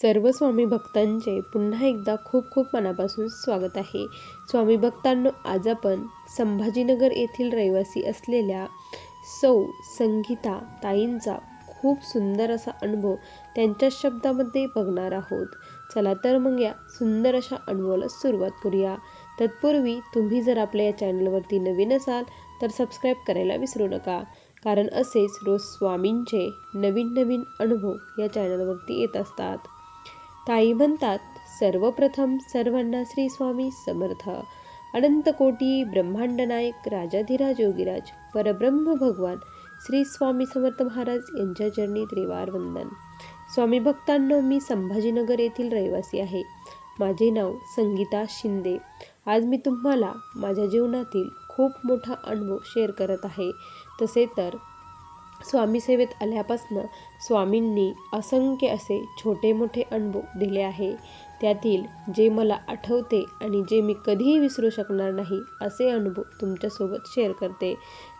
सर्व स्वामी भक्तांचे पुन्हा एकदा खूप खूप मनापासून स्वागत आहे. स्वामी भक्तांनो आज आपण संभाजीनगर येथील रहिवासी असलेल्या सौ संगीता ताईंचा खूप सुंदर असा अनुभव त्यांच्या शब्दामध्ये बघणार आहोत. चला तर मग या सुंदर अशा अनुभवाला सुरुवात करूया. तत्पूर्वी तुम्ही जर आपल्या या चॅनलवरती नवीन असाल तर सबस्क्राईब करायला विसरू नका. कारण असेच रोज स्वामींचे नवीन नवीन अनुभव या चॅनलवरती येत असतात. ताई म्हणतात सर्वप्रथम सर्वांना श्री स्वामी समर्थ. अनंत कोटी ब्रह्मांड नायक राजाधिराज योगीराज परब्रह्म भगवान श्री स्वामी समर्थ महाराज यांच्या चरणी त्रिवार वंदन. स्वामी भक्तांनो मी संभाजीनगर येथील रहिवासी आहे. माझे नाव संगीता शिंदे. आज मी तुम्हाला माझ्या जीवनातील खूप मोठा अनुभव शेअर करत आहे. तसे तर स्वामी सेवेत आल्यापासनं स्वामींनी असंख्य असे छोटे मोठे अनुभव दिले आहे. त्यातील जे मला आठवते आणि जे मी कधीही विसरू शकणार नाही असे अनुभव तुमच्यासोबत शेअर करते.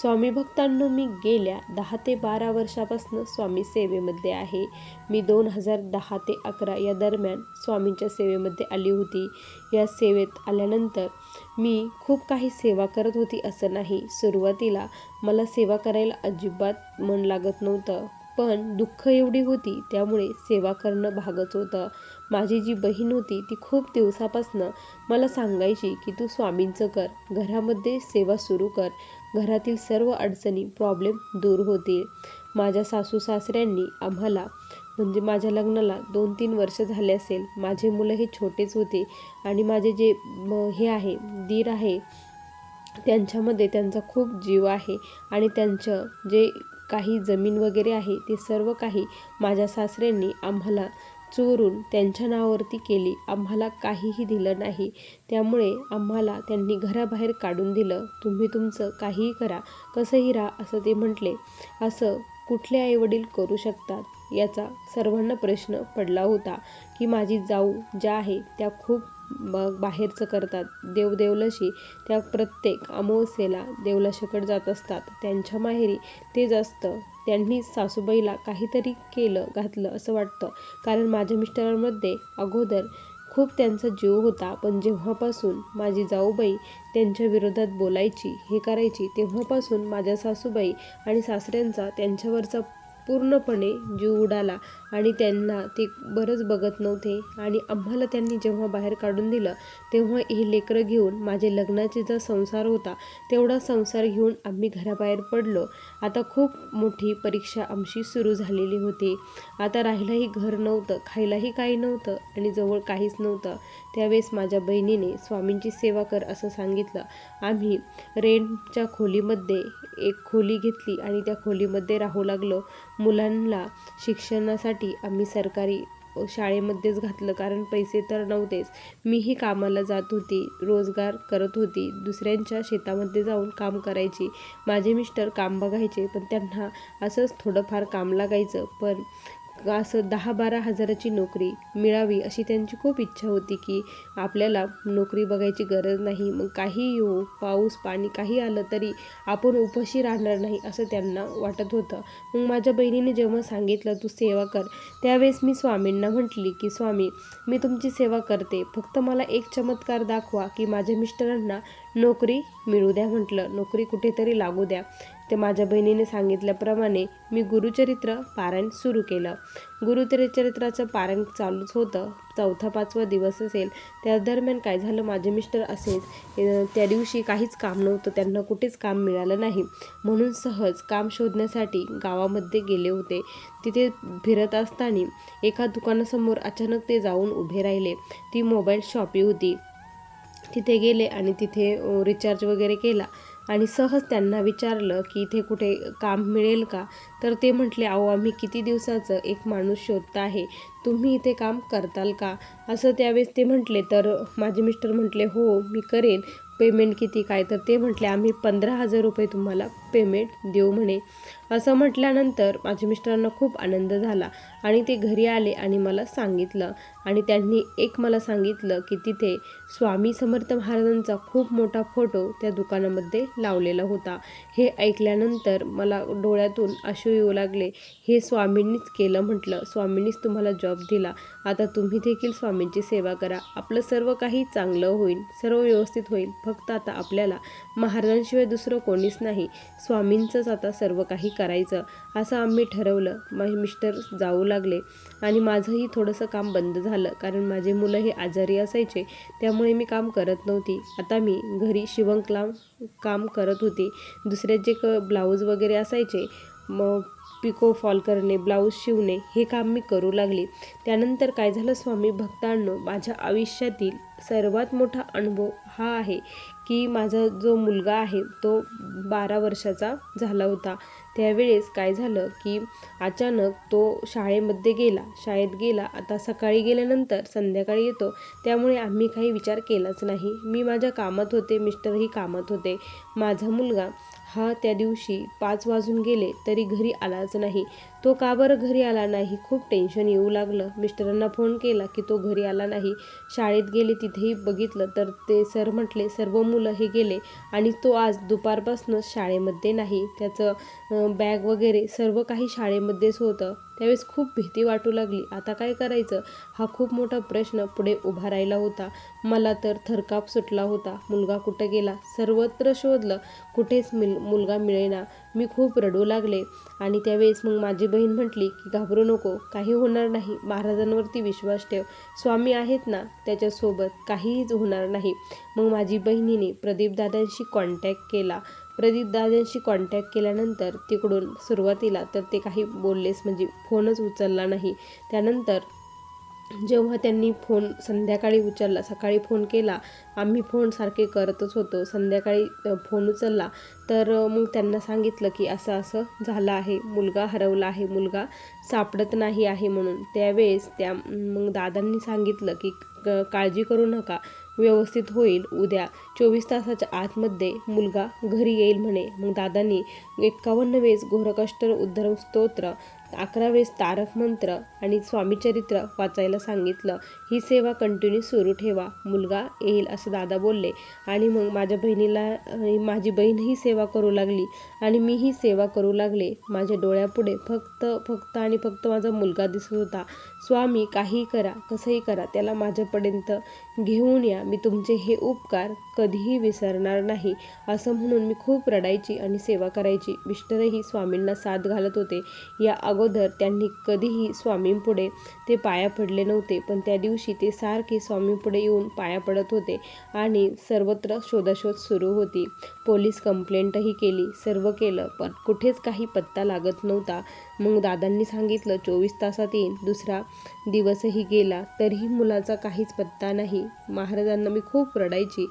स्वामी भक्तांनो मी गेल्या दहा ते बारा वर्षापासून स्वामी सेवेमध्ये आहे. मी दोन हजार दहा ते अकरा या दरम्यान स्वामींच्या सेवेमध्ये आली होती. या सेवेत आल्यानंतर मी खूप काही सेवा करत होती असं नाही. सुरुवातीला मला सेवा करायला अजिबात मन लागत नव्हतं. पण दुःख एवढी होती त्यामुळे सेवा करणं भागच होतं. माझी जी बहीण होती ती खूप दिवसापासनं मला सांगायची की तू स्वामींचं कर घरामध्ये सेवा सुरू कर. घरातील सर्व अडचणी प्रॉब्लेम दूर होतील. माझ्या सासू सासऱ्यांनी आम्हाला म्हणजे माझ्या लग्नाला दोन तीन वर्ष झाले असेल माझे मुलं हे छोटेच होते आणि माझे जे हे आहे दीर आहे त्यांच्यामध्ये त्यांचा खूप जीव आहे आणि त्यांचं जे काही जमीन वगैरे आहे ते सर्व काही माझ्या सासऱ्यांनी आम्हाला चोरून त्यांच्या नावावरती केली. आम्हाला काहीही दिलं नाही. त्यामुळे आम्हाला त्यांनी घराबाहेर काढून दिलं. तुम्ही तुमचं काहीही करा कसंही राहा असं ते म्हटले. असं कुठले आईवडील करू शकतात? याचा सर्वांना प्रश्न पडला होता की माझी जाऊ ज्या आहे त्या खूप मग बाहेरचं करतात. देवदेवलशी त्या प्रत्येक अमावस्येला देवलाशाकडे जात असतात. त्यांच्या माहेरी तेच असतं. त्यांनी सासूबाईला काहीतरी केलं घातलं असं वाटतं. कारण माझ्या मिस्टरांमध्ये अगोदर खूप त्यांचा जीव होता. पण जेव्हापासून माझी जाऊबाई त्यांच्या विरोधात बोलायची हे करायची तेव्हापासून माझ्या सासूबाई आणि सासऱ्यांचा त्यांच्यावरचा पूर्णपणे जीव उडाला. आणि त्यांना ते बरंच बघत नव्हते. आणि आम्हाला त्यांनी जेव्हा बाहेर काढून दिलं तेव्हा हे लेकरं घेऊन माझे लग्नाचे जो संसार होता तेवढा संसार घेऊन आम्ही घराबाहेर पडलो. आता खूप मोठी परीक्षा आमची सुरू झालेली होती. आता राहिलाही घर नव्हतं खायलाही काही नव्हतं आणि जवळ काहीच नव्हतं. त्यावेळेस माझ्या बहिणीने स्वामींची सेवा कर असं सांगितलं. आम्ही रेंटच्या खोलीमध्ये एक खोली घेतली आणि त्या खोलीमध्ये राहू लागलो. मुलांना शिक्षणासाठी आम्ही सरकारी शाळेमध्येच घातलं कारण पैसे तर नव्हतेच. मीही कामाला जात होती रोजगार करत होती. दुसऱ्यांच्या शेतामध्ये जाऊन काम करायची. माझे मिस्टर काम बघायचे पण त्यांना असंच थोडंफार काम लागायचं. पण असं दहा बारा हजाराची नोकरी मिळावी अशी त्यांची खूप इच्छा होती की आपल्याला नोकरी बघायची गरज नाही. मग काही येऊ पाऊस पाणी काही आलं तरी आपण उपाशी राहणार नाही असं त्यांना वाटत होतं. मग माझ्या बहिणीने जेव्हा सांगितलं तू सेवा कर त्यावेळेस मी स्वामींना म्हटली की स्वामी मी तुमची सेवा करते. फक्त मला एक चमत्कार दाखवा की माझ्या मिस्टरांना नोकरी मिळू द्या म्हटलं. नोकरी कुठेतरी लागू द्या. ते माझ्या बहिणीने सांगितल्याप्रमाणे मी गुरुचरित्र पारायण सुरू केलं. गुरुचरित्राचं पारायण चालूच होतं. चौथा पाचवा दिवस असेल. त्या दरम्यान काय झालं? माझे मिस्टर असेच. त्या दिवशी काहीच काम नव्हतं. त्यांना कुठेच काम मिळालं नाही. म्हणून सहज काम शोधण्यासाठी गावामध्ये गेले होते. तिथे फिरत असताना एका दुकानासमोर अचानक ते जाऊन उभे राहिले. ती मोबाईल शॉपी होती. तिथे गेले आणि तिथे रिचार्ज वगैरे केला. आणि सहज त्यांना विचारलं की इथे कुठे काम मिळेल का? तर ते म्हटले अहो आम्ही किती दिवसाचं एक माणूस शोधता आहे. तुम्ही इथे काम करताल का? असं त्यावेळेस ते म्हटले. तर माझे मिस्टर म्हटले हो मी करेन. पेमेंट किती काय? तर ते म्हटले आम्ही पंधरा हजार रुपये तुम्हाला पेमेंट देऊ म्हणे. असं म्हटल्यानंतर माझ्या मिस्टरांना खूप आनंद झाला आणि ते घरी आले आणि मला सांगितलं. आणि त्यांनी एक मला सांगितलं की तिथे स्वामी समर्थ महाराजांचा खूप मोठा फोटो त्या दुकानामध्ये लावलेला होता. हे ऐकल्यानंतर मला डोळ्यातून अश्रू येऊ लागले. हे स्वामींनीच केलं म्हटलं. स्वामींनीच तुम्हाला जॉब जॉब दिला. आता तुम्ही देखील स्वामींची सेवा करा. आपलं सर्व काही चांगलं होईल सर्व व्यवस्थित होईल. फक्त आता आपल्याला महाराजांशिवाय दुसरं कोणीच नाही. स्वामींचंच आता सर्व काही करायचं असं आम्ही ठरवलं. माझे मिस्टर जाऊ लागले आणि माझंही थोडंसं काम बंद झालं. कारण माझे मुलं हे आजारी असायचे त्यामुळे मी काम करत नव्हती. आता मी घरी शिवंकला काम करत होते. दुसरे जे क ब्लाऊज वगैरे असायचे मग पिको फॉल करणे ब्लाऊज शिवणे हे काम मी करू लागले. त्यानंतर काय झालं स्वामी भक्तांनो माझ्या आयुष्यातील सर्वात मोठा अनुभव हा आहे की माझा जो मुलगा आहे तो बारा वर्षाचा झाला होता. त्यावेळेस काय झालं की अचानक तो शाळेमध्ये गेला. शाळेत गेला. आता सकाळी गेल्यानंतर संध्याकाळी येतो. त्यामुळे आम्ही काही विचार केलाच नाही. मी माझ्या कामात होते मिस्टरही कामात होते. माझा मुलगा हा त्या दिवशी पाच वाजून गेले तरी घरी आलाच नाही. तो का बरं घरी आला नाही? खूप टेन्शन येऊ लागलं. मिस्टरांना फोन केला की तो घरी आला नाही. शाळेत गेले तिथेही बघितलं. तर ते सर म्हटले सर्व मुलं हे गेले आणि तो आज दुपारपासूनच शाळेमध्ये नाही. त्याचं बॅग वगैरे सर्व काही शाळेमध्येच होतं. त्यावेळेस खूप भीती वाटू लागली. आता काय करायचं? हा खूप मोठा प्रश्न पुढे उभा राहिला होता. मला तर थरकाप सुटला होता. मुलगा कुठं गेला? सर्वत्र शोधलं. कुठेच मिल मुलगा मिळेना. मी खूप रडू लागले. आणि त्यावेळेस मग माझी बहीण म्हटली की घाबरू नको. काही होणार नाही. महाराजांवरती विश्वास ठेव. स्वामी आहेत ना त्याच्यासोबत. काहीच होणार नाही. मग माझी बहिणीने प्रदीपदादांशी कॉन्टॅक्ट केला. प्रदीपदादांशी कॉन्टॅक्ट केल्यानंतर तिकडून सुरुवातीला तर ते काही बोललेच म्हणजे फोनच उचलला नाही. त्यानंतर जेव्हा त्यांनी फोन संध्याकाळी उचलला सकाळी फोन केला आम्ही फोन सारखे करतच होतो. संध्याकाळी फोन उचलला तर मग त्यांना सांगितलं की असं असं झालं आहे मुलगा हरवला आहे मुलगा सापडत नाही आहे म्हणून. त्यावेळेस त्या मग दादांनी सांगितलं की क- काळजी करू नका. व्यवस्थित होईल. उद्या चोवीस तासाच्या आतमध्ये मुलगा घरी येईल म्हणे. मग दादांनी एक्कावन्न वेळेस घोरकष्ट उद्धरण स्तोत्र अकरा वेळेस तारक मंत्र आणि स्वामीचरित्र वाचायला सांगितलं. ही सेवा कंटिन्यू सुरू ठेवा. मुलगा येईल असं दादा बोलले. आणि मग माझ्या बहिणीला माझी बहीण ही सेवा करू लागली. आणि मीही सेवा करू लागले. माझ्या डोळ्यापुढे फक्त फक्त आणि फक्त माझा मुलगा दिसत होता. स्वामी काहीही करा कसंही करा त्याला माझ्यापर्यंत घेऊन या. मी तुमचे हे उपकार कधीही विसरणार नाही. असं म्हणून मी खूप रडायची आणि सेवा करायची. मिस्टरही स्वामींना साथ घालत होते. या अगोदर त्यांनी कधीही स्वामींपुढे ते पाया पडले नव्हते पण त्या दिवशी ते सारखे स्वामींपुढे येऊन पाया पडत होते आणि सर्वत्र शोधाशोध सुरू होती. पोलीस कंप्लेंटही केली सर्व केलं पण कुठेच काही पत्ता लागत नव्हता. मग दादांनी सांगितलं चोवीस तासात येईन दुसरा दिवसही गेला तरीही मुलाचा काहीच पत्ता नाही. महाराजांना मी खूप रडायची.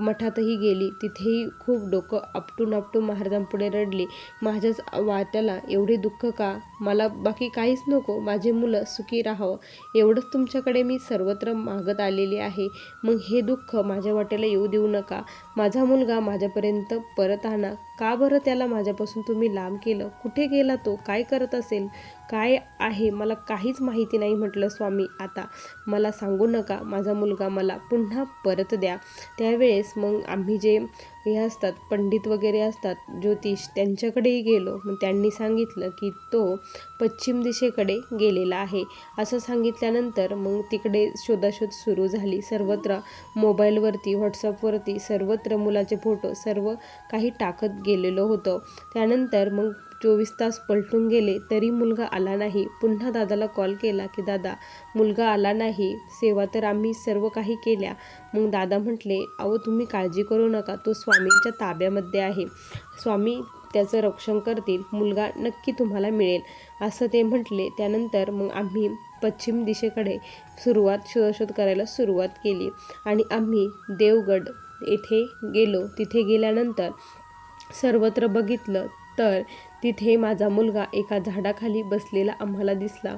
मठातही गेली तिथेही खूप डोकं आपटून आपटून महाराजांपुढे रडली. माझ्याच वाट्याला एवढे दुःख का? मला बाकी काहीच नको माझे मुलं सुखी राहावं. एवढंच तुमच्याकडे मी सर्वत्र मागत आलेली आहे. मग हे दुःख माझ्या वाट्याला येऊ देऊ नका. माझा मुलगा माझ्यापर्यंत परत आणा. का बरं त्याला माझ्यापासून तुम्ही लांब केलं? कुठे गेला तो? काय करत असेल? काय आहे? मला काहीच माहिती नाही म्हटलं स्वामी. आता मला सांगू नका. माझा मुलगा मला पुन्हा परत द्या. त्यावेळेस मग आम्ही जे हे असतात पंडित वगैरे असतात ज्योतिष त्यांच्याकडेही गेलो. मग त्यांनी सांगितलं की तो पश्चिम दिशेकडे गेलेला आहे. असं सांगितल्यानंतर मग तिकडे शोधाशोध सुरू झाली. सर्वत्र मोबाईलवरती व्हॉट्सअपवरती सर्वत्र मुलाचे फोटो सर्व काही टाकत गे गेलेलो होतो. त्यानंतर मग चोवीस तास पलटून गेले तरी मुलगा आला नाही. पुन्हा दादाला कॉल केला की दादा मुलगा आला नाही. सेवा तर आम्ही सर्व काही केल्या. मग दादा म्हटले अहो तुम्ही काळजी करू नका. तो स्वामींच्या ताब्यामध्ये आहे. स्वामी त्याचं रक्षण करतील. मुलगा नक्की तुम्हाला मिळेल. असं ते म्हटले. त्यानंतर मग आम्ही पश्चिम दिशेकडे सुरुवात शोधाशोध करायला सुरुवात केली. आणि आम्ही देवगड येथे गेलो. तिथे गेल्यानंतर सर्वत्र बघितलं तर तिथे माझा मुलगा एका झाडाखाली बसलेला आम्हाला दिसला.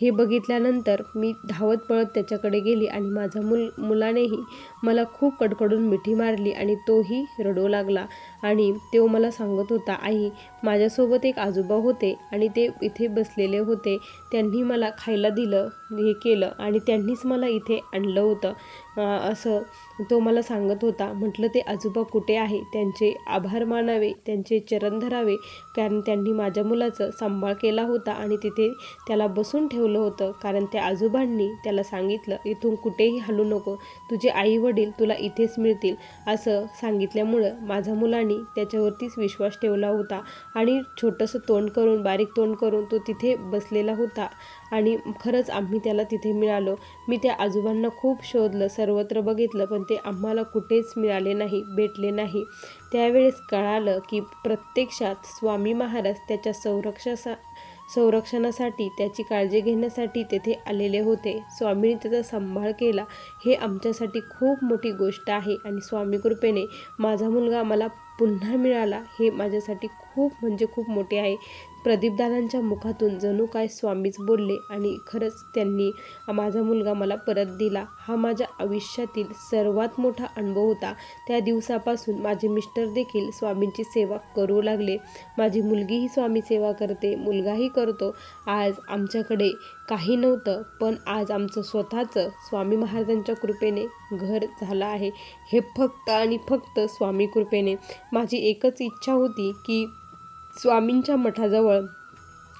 हे बघितल्यानंतर मी धावत पळत त्याच्याकडे गेली आणि माझा मुल मुलानेही मला खूप कडकडून मिठी मारली आणि तोही रडू लागला. आणि तो मला सांगत होता आई माझ्यासोबत एक आजोबा होते आणि ते इथे बसलेले होते. त्यांनी मला खायला दिलं हे केलं आणि त्यांनीच मला इथे आणलं होतं. असं तो मला सांगत होता. म्हटलं ते आजोबा कुठे आहे? त्यांचे आभार मानावे त्यांचे चरण धरावे. कारण त्यांनी माझ्या मुलाचं सांभाळ केला होता आणि तिथे त्याला बसून ठेवलं होतं. कारण त्या आजोबांनी त्याला सांगितलं इथून कुठेही हलू नको. तुझे आई वडील तुला इथेच मिळतील. असं सांगितल्यामुळं माझ्या मुलांनी त्याच्यावरतीच विश्वास ठेवला होता. आणि छोटंसं तोंड करून बारीक तोंड करून तो तिथे बसलेला होता. आणि खरंच आम्ही त्याला तिथे मिळालो. मी त्या आजोबांना खूप शोधलं सर्वत्र बघितलं पण ते आम्हाला कुठेच मिळाले नाही भेटले नाही. त्यावेळेस कळालं की प्रत्यक्षात स्वामी महाराज त्याच्या संरक्षसा संरक्षणासाठी त्याची काळजी घेण्यासाठी तेथे आलेले होते. स्वामीने त्याचा सांभाळ केला. हे आमच्यासाठी खूप मोठी गोष्ट आहे आणि स्वामी कृपेने माझा मुलगा मला पुन्हा मिळाला हे माझ्यासाठी खूप म्हणजे खूप मोठे आहे. प्रदीपदादांच्या मुखातून जणू काय स्वामीच बोलले आणि खरंच त्यांनी माझा मुलगा मला परत दिला. हा माझ्या आयुष्यातील सर्वात मोठा अनुभव होता. त्या दिवसापासून माझे मिस्टर देखील स्वामींची सेवा करू लागले. माझी मुलगीही स्वामी सेवा करते मुलगाही करतो. आज आमच्याकडे काही नव्हतं पण आज आमचं स्वतःचं स्वामी महाराजांच्या कृपेने घर झालं आहे. हे फक्त आणि फक्त स्वामी कृपेने. माझी एकच इच्छा होती की स्वामींच्या मठाजवळ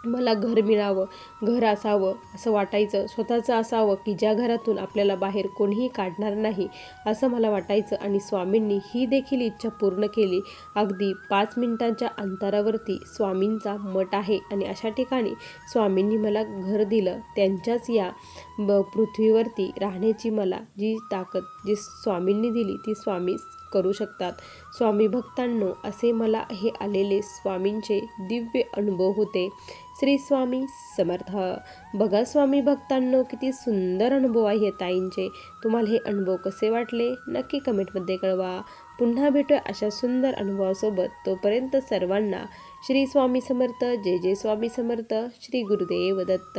मला घर मिळावं घर असावं असं वाटायचं स्वतःचं असावं की ज्या घरातून आपल्याला बाहेर कोणीही काढणार नाही असं मला वाटायचं आणि स्वामींनी ही देखील इच्छा पूर्ण केली. अगदी पाच मिनिटांच्या अंतरावरती स्वामींचा मठ आहे आणि अशा ठिकाणी स्वामींनी मला घर दिलं. त्यांच्याच या ब पृथ्वीवरती राहण्याची मला जी ताकद जी स्वामींनी दिली ती स्वामी करू शकतात. स्वामी भक्तांनो असे मला हे आलेले स्वामींचे दिव्य अनुभव होते. श्री स्वामी समर्थ. बघा स्वामी भक्तांनो किती सुंदर अनुभव आहे ताईंचे. तुम्हाला हे अनुभव कसे वाटले? नक्की कमेंटमध्ये कळवा. पुन्हा भेटूया अशा सुंदर अनुभवासोबत. तोपर्यंत सर्वांना श्री स्वामी समर्थ जय जय स्वामी समर्थ श्री गुरुदेव दत्त.